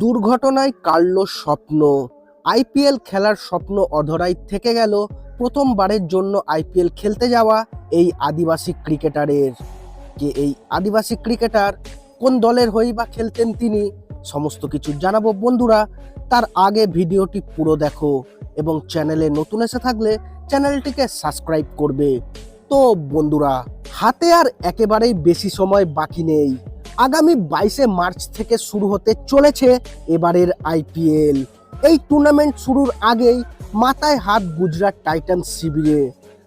দুর্ঘটনায় কাড়ল স্বপ্ন। আইপিএল খেলার স্বপ্ন অধরাই থেকে গেল প্রথমবারের জন্য আইপিএল খেলতে যাওয়া এই আদিবাসী ক্রিকেটারের। কে এই আদিবাসী ক্রিকেটার, কোন দলের হয়েই বা খেলতেন তিনি, সমস্ত কিছু জানাব বন্ধুরা। তার আগে ভিডিওটি পুরো দেখো এবং চ্যানেলে নতুন এসে থাকলে চ্যানেলটিকে সাবস্ক্রাইব করবে। তো বন্ধুরা, হাতে আর একেবারেই বেশি সময় বাকি নেই। আগামী বাইশে মার্চ থেকে শুরু হতে চলেছে এবারের আইপিএল। এই টুর্নামেন্ট শুরুর আগেই মাথায় হাত গুজরাট টাইটান শিবিরে।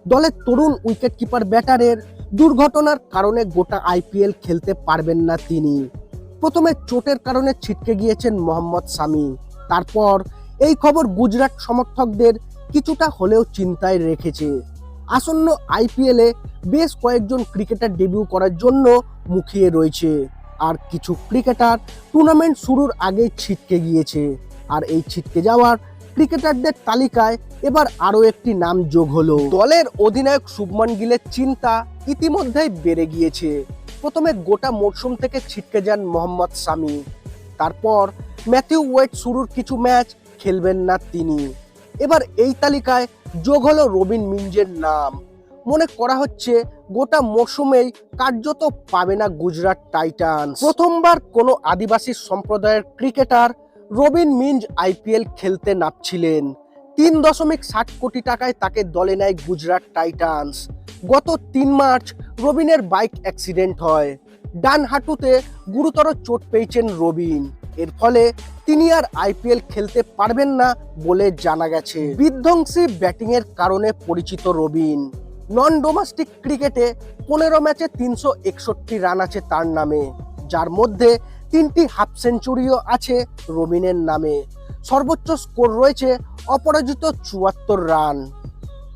দলের তরুণ উইকেট কিপার ব্যাটারের দুর্ঘটনার কারণে গোটা আইপিএল খেলতে পারবেন না তিনি। প্রথমে চোটের কারণে ছিটকে গিয়েছেন মোহাম্মদ সামি। তারপর এই খবর গুজরাট সমর্থকদের কিছুটা হলেও চিন্তায় রেখেছে। আসন্ন আইপিএলে বেশ কয়েকজন ক্রিকেটার ডেবিউ করার জন্য মুখিয়ে রয়েছে। আর কিছু ক্রিকেটার টুর্নামেন্ট শুরুর আগেই ছিটকে গিয়েছে। আর এই ছিটকে যাওয়ার ক্রিকেটারদের তালিকায় এবার আরও একটি নাম যোগ হলো। দলের অধিনায়ক শুভমান গিলের চিন্তা ইতিমধ্যেই বেড়ে গিয়েছে। প্রথমে গোটা মরশুম থেকে ছিটকে যান মোহাম্মদ সামি তারপর ম্যাথিউ ওয়েট শুরুর কিছু ম্যাচ খেলবেন না তিনি। এবার এই তালিকায় যোগ হলো রবিন মিঞ্জের নাম। মনে করা হচ্ছে গোটা মরশুমেই কার্যত পাবে না গুজরাট টাইটান্স। প্রথমবার কোনো আদিবাসী সম্প্রদায়ের ক্রিকেটার রবিন মিঞ্জ আইপিএল খেলতে নামছিলেন। তিন দশমিক ষাট কোটি টাকায় তাকে দলে নেয় গুজরাট টাইটান্স। গত তিন মার্চ রবিনের বাইক অ্যাক্সিডেন্ট হয়। ডান হাঁটুতে গুরুতর চোট পেয়েছেন রবিন। এর ফলে তিনি আর আইপিএল খেলতে পারবেন না বলে জানা গেছে। বিধ্বংসী ব্যাটিংয়ের কারণে পরিচিত রবিন। নন ডোমেস্টিক ক্রিকেটে পনেরো ম্যাচে তিনশো একষট্টি রান আছে তার নামে, যার মধ্যে তিনটি হাফ সেঞ্চুরিও আছে রবিনের নামে। সর্বোচ্চ স্কোর রয়েছে অপরাজিত চুয়াত্তর রান